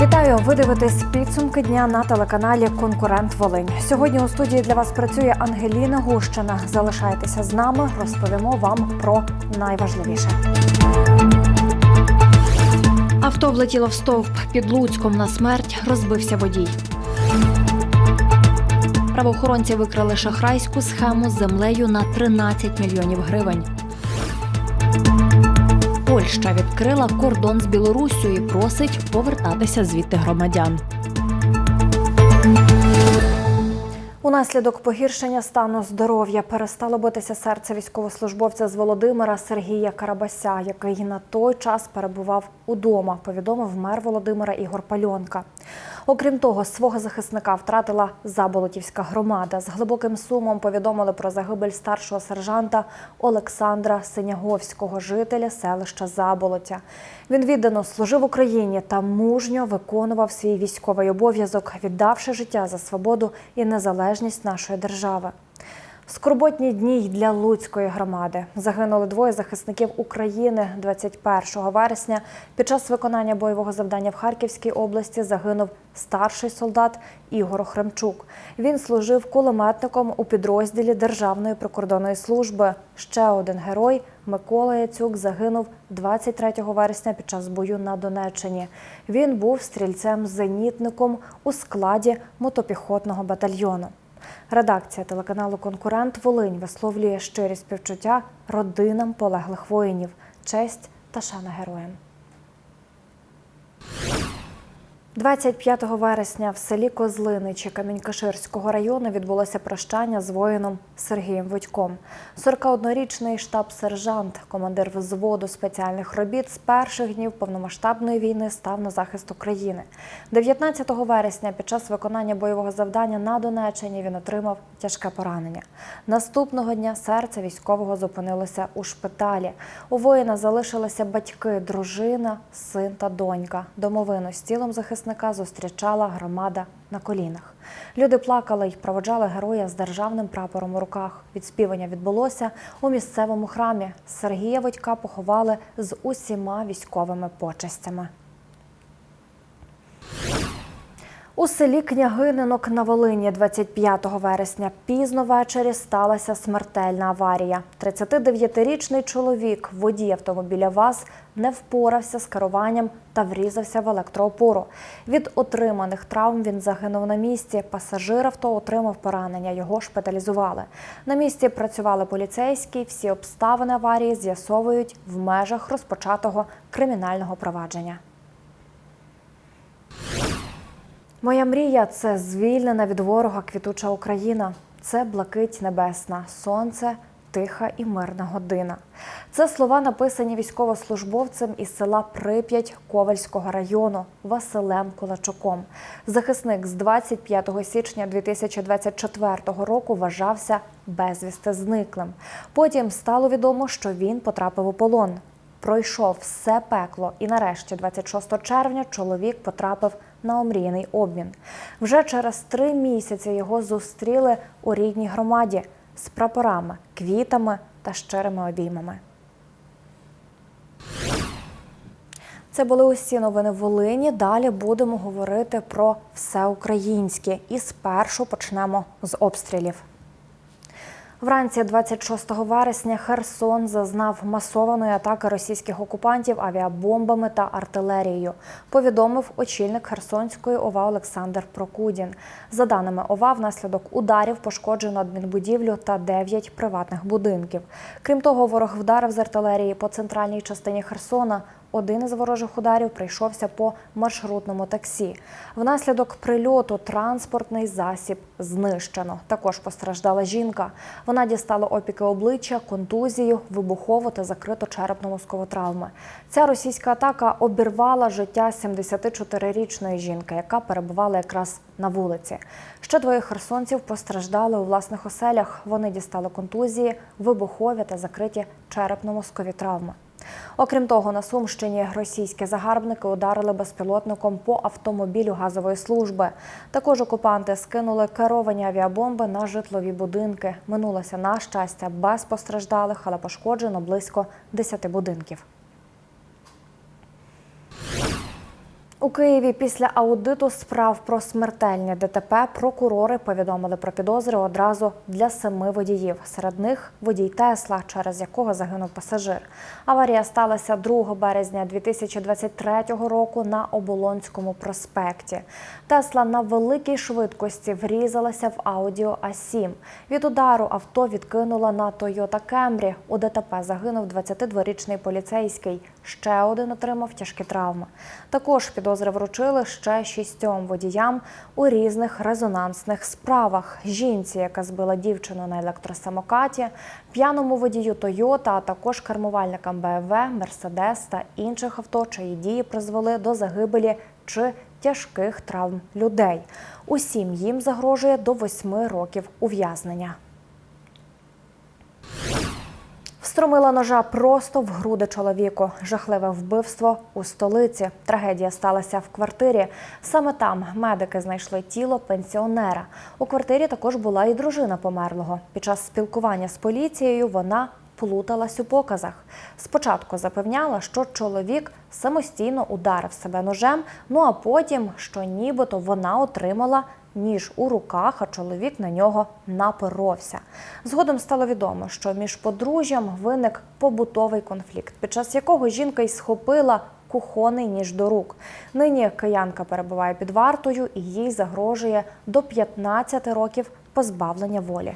Вітаю! Ви дивитесь підсумки дня на телеканалі Конкурент Волинь. Сьогодні у студії для вас працює Ангеліна Гущина. Залишайтеся з нами, розповімо вам про найважливіше. Авто влетіло в стовп під Луцьком на смерть. Розбився водій. Правоохоронці викрили шахрайську схему з землею на 13 мільйонів гривень. Польща відкрила кордон з Білоруссю і просить повертатися звідти громадян. Унаслідок погіршення стану здоров'я перестало битися серце військовослужбовця з Володимира Сергія Карабася, який на той час перебував удома. Повідомив мер Володимира Ігор Пальонка. Окрім того, свого захисника втратила Заболотівська громада. З глибоким сумом повідомили про загибель старшого сержанта Олександра Синяговського, жителя селища Заболотя. Він віддано служив Україні та мужньо виконував свій військовий обов'язок, віддавши життя за свободу і незалежність нашої держави. Скорботні дні й для Луцької громади загинули двоє захисників України 21 вересня. Під час виконання бойового завдання в Харківській області загинув старший солдат Ігор Хремчук. Він служив кулеметником у підрозділі Державної прикордонної служби. Ще один герой Микола Яцюк загинув 23 вересня під час бою на Донеччині. Він був стрільцем-зенітником у складі мотопіхотного батальйону. Редакція телеканалу Конкурент Волинь висловлює щирі співчуття родинам полеглих воїнів, честь та шана героям. 25 вересня в селі Козлиничі Камінькаширського району відбулося прощання з воїном Сергієм Водьком. 41-річний штаб-сержант, командир взводу спеціальних робіт з перших днів повномасштабної війни став на захист України. 19 вересня під час виконання бойового завдання на Донеччині він отримав тяжке поранення. Наступного дня серце військового зупинилося у шпиталі. У воїна залишилися батьки, дружина, син та донька. Домовину з тілом захисника зустрічала громада на колінах. Люди плакали й проводжали героя з державним прапором у руках. Відспівання відбулося у місцевому храмі. Сергія Водька поховали з усіма військовими почестями. У селі Княгининок на Волині 25 вересня пізно ввечері сталася смертельна аварія. 39-річний чоловік, водій автомобіля ВАЗ, не впорався з керуванням та врізався в електроопору. Від отриманих травм він загинув на місці. Пасажир авто отримав поранення. Його шпиталізували. На місці працювали поліцейські. Всі обставини аварії з'ясовують в межах розпочатого кримінального провадження. Моя мрія це звільнена від ворога квітуча Україна. Це блакить небесна, сонце, тиха і мирна година. Це слова написані військовослужбовцем із села Прип'ять Ковальського району Василем Кулачуком. Захисник з 25 січня 2024 року вважався безвісти зниклим. Потім стало відомо, що він потрапив у полон. Пройшов все пекло, і нарешті, 26 червня, чоловік потрапив на омріяний обмін. Вже через три місяці його зустріли у рідній громаді з прапорами, квітами та щирими обіймами. Це були усі новини Волині. Далі будемо говорити про все українське. І спершу почнемо з обстрілів. Вранці 26 вересня Херсон зазнав масованої атаки російських окупантів авіабомбами та артилерією. Повідомив очільник Херсонської ОВА Олександр Прокудін. За даними ОВА, внаслідок ударів пошкоджено адмінбудівлю та 9 приватних будинків. Крім того, ворог вдарив з артилерії по центральній частині Херсона. Один із ворожих ударів прийшовся по маршрутному таксі. Внаслідок прильоту транспортний засіб знищено. Також постраждала жінка. Вона дістала опіки обличчя, контузію, вибухову та закриту черепно-мозкову травми. Ця російська атака обірвала життя 74-річної жінки, яка перебувала якраз на вулиці. Ще двоє херсонців постраждали у власних оселях. Вони дістали контузії, вибухові та закриті черепно-мозкові травми. Окрім того, на Сумщині російські загарбники ударили безпілотником по автомобілю газової служби. Також окупанти скинули керовані авіабомби на житлові будинки. Минулося на щастя без постраждалих, але пошкоджено близько 10 будинків. У Києві після аудиту справ про смертельні ДТП прокурори повідомили про підозри одразу для семи водіїв. Серед них водій Тесла, через якого загинув пасажир. Аварія сталася 2 березня 2023 року на Оболонському проспекті. Тесла на великій швидкості врізалася в аудіо А7. Від удару авто відкинула на Toyota Camry. У ДТП загинув 22-річний поліцейський. Ще один отримав тяжкі травми. Також підозри вручили ще шістьом водіям у різних резонансних справах. Жінці, яка збила дівчину на електросамокаті, п'яному водію Тойота, а також кермувальникам БМВ, Мерседес та інших авто, чиї дії призвели до загибелі чи тяжких травм людей. Усім їм загрожує до восьми років ув'язнення. Встромила ножа просто в груди чоловіку. Жахливе вбивство у столиці. Трагедія сталася в квартирі. Саме там медики знайшли тіло пенсіонера. У квартирі також була і дружина померлого. Під час спілкування з поліцією вона плуталась у показах. Спочатку запевняла, що чоловік самостійно ударив себе ножем, ну а потім, що нібито вона отримала ніж у руках, а чоловік на нього напоровся. Згодом стало відомо, що між подружжям виник побутовий конфлікт, під час якого жінка й схопила кухонний ніж до рук. Нині киянка перебуває під вартою і їй загрожує до 15 років позбавлення волі.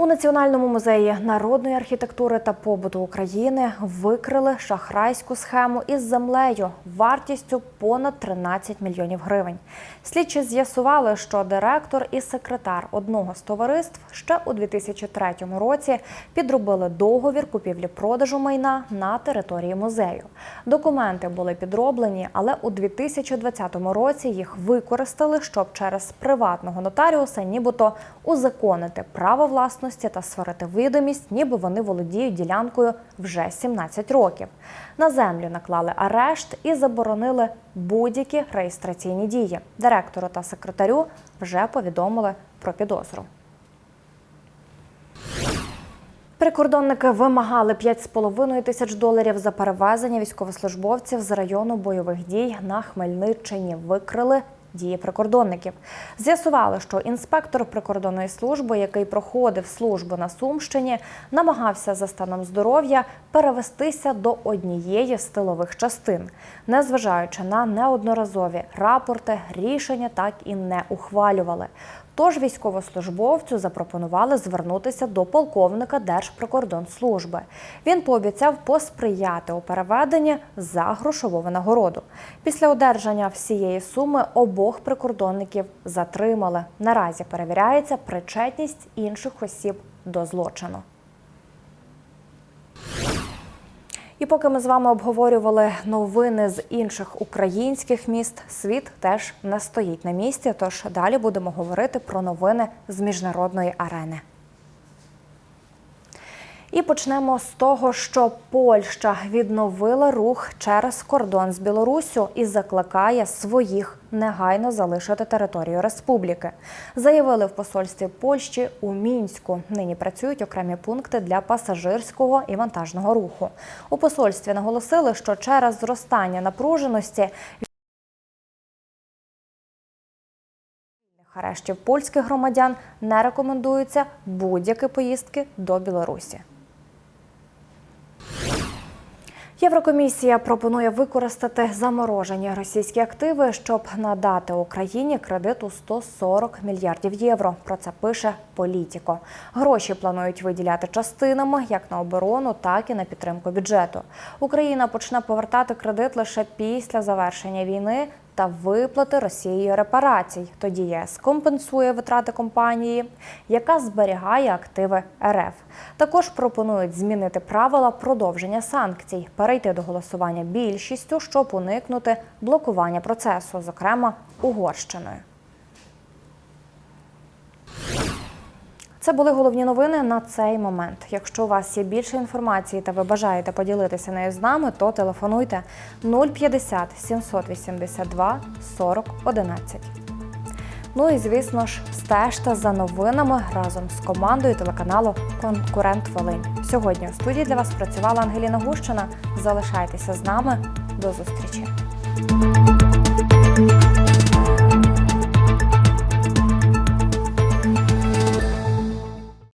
У Національному музеї народної архітектури та побуту України викрили шахрайську схему із землею вартістю понад 13 мільйонів гривень. Слідчі з'ясували, що директор і секретар одного з товариств ще у 2003 році підробили договір купівлі-продажу майна на території музею. Документи були підроблені, але у 2020 році їх використали, щоб через приватного нотаріуса нібито узаконити право власності та створити видимість, ніби вони володіють ділянкою вже 17 років. На землю наклали арешт і заборонили будь-які реєстраційні дії. Директору та секретарю вже повідомили про підозру. Прикордонники вимагали 5,5 тисяч доларів за перевезення військовослужбовців з району бойових дій на Хмельниччині. Викрили дії прикордонників. З'ясували, що інспектор прикордонної служби, який проходив службу на Сумщині, намагався за станом здоров'я перевестися до однієї з тилових частин, незважаючи на неодноразові рапорти, рішення так і не ухвалювали. Тож військовослужбовцю запропонували звернутися до полковника Держприкордонслужби. Він пообіцяв посприяти у переведенні за грошову винагороду. Після одержання всієї суми обох прикордонників затримали. Наразі перевіряється причетність інших осіб до злочину. І поки ми з вами обговорювали новини з інших українських міст, світ теж не стоїть на місці. Тож далі будемо говорити про новини з міжнародної арени. І почнемо з того, що Польща відновила рух через кордон з Білоруссю і закликає своїх негайно залишити територію республіки. Заявили в посольстві Польщі у мінську. Нині працюють окремі пункти для пасажирського і вантажного руху. У посольстві наголосили, що через зростання напруженості арештів польських громадян не рекомендуються будь-які поїздки до Білорусі. Єврокомісія пропонує використати заморожені російські активи, щоб надати Україні кредит у 140 мільярдів євро. Про це пише Політіко. Гроші планують виділяти частинами як на оборону, так і на підтримку бюджету. Україна почне повертати кредит лише після завершення війни та виплати Росією репарацій. Тоді ЄС компенсує витрати компанії, яка зберігає активи РФ. Також пропонують змінити правила продовження санкцій, перейти до голосування більшістю, щоб уникнути блокування процесу, зокрема Угорщиною. Це були головні новини на цей момент. Якщо у вас є більше інформації та ви бажаєте поділитися нею з нами, то телефонуйте 050 782 40 11. Ну і звісно ж, стежте за новинами разом з командою телеканалу Конкурент Волинь. Сьогодні у студії для вас працювала Ангеліна Гущина. Залишайтеся з нами. До зустрічі.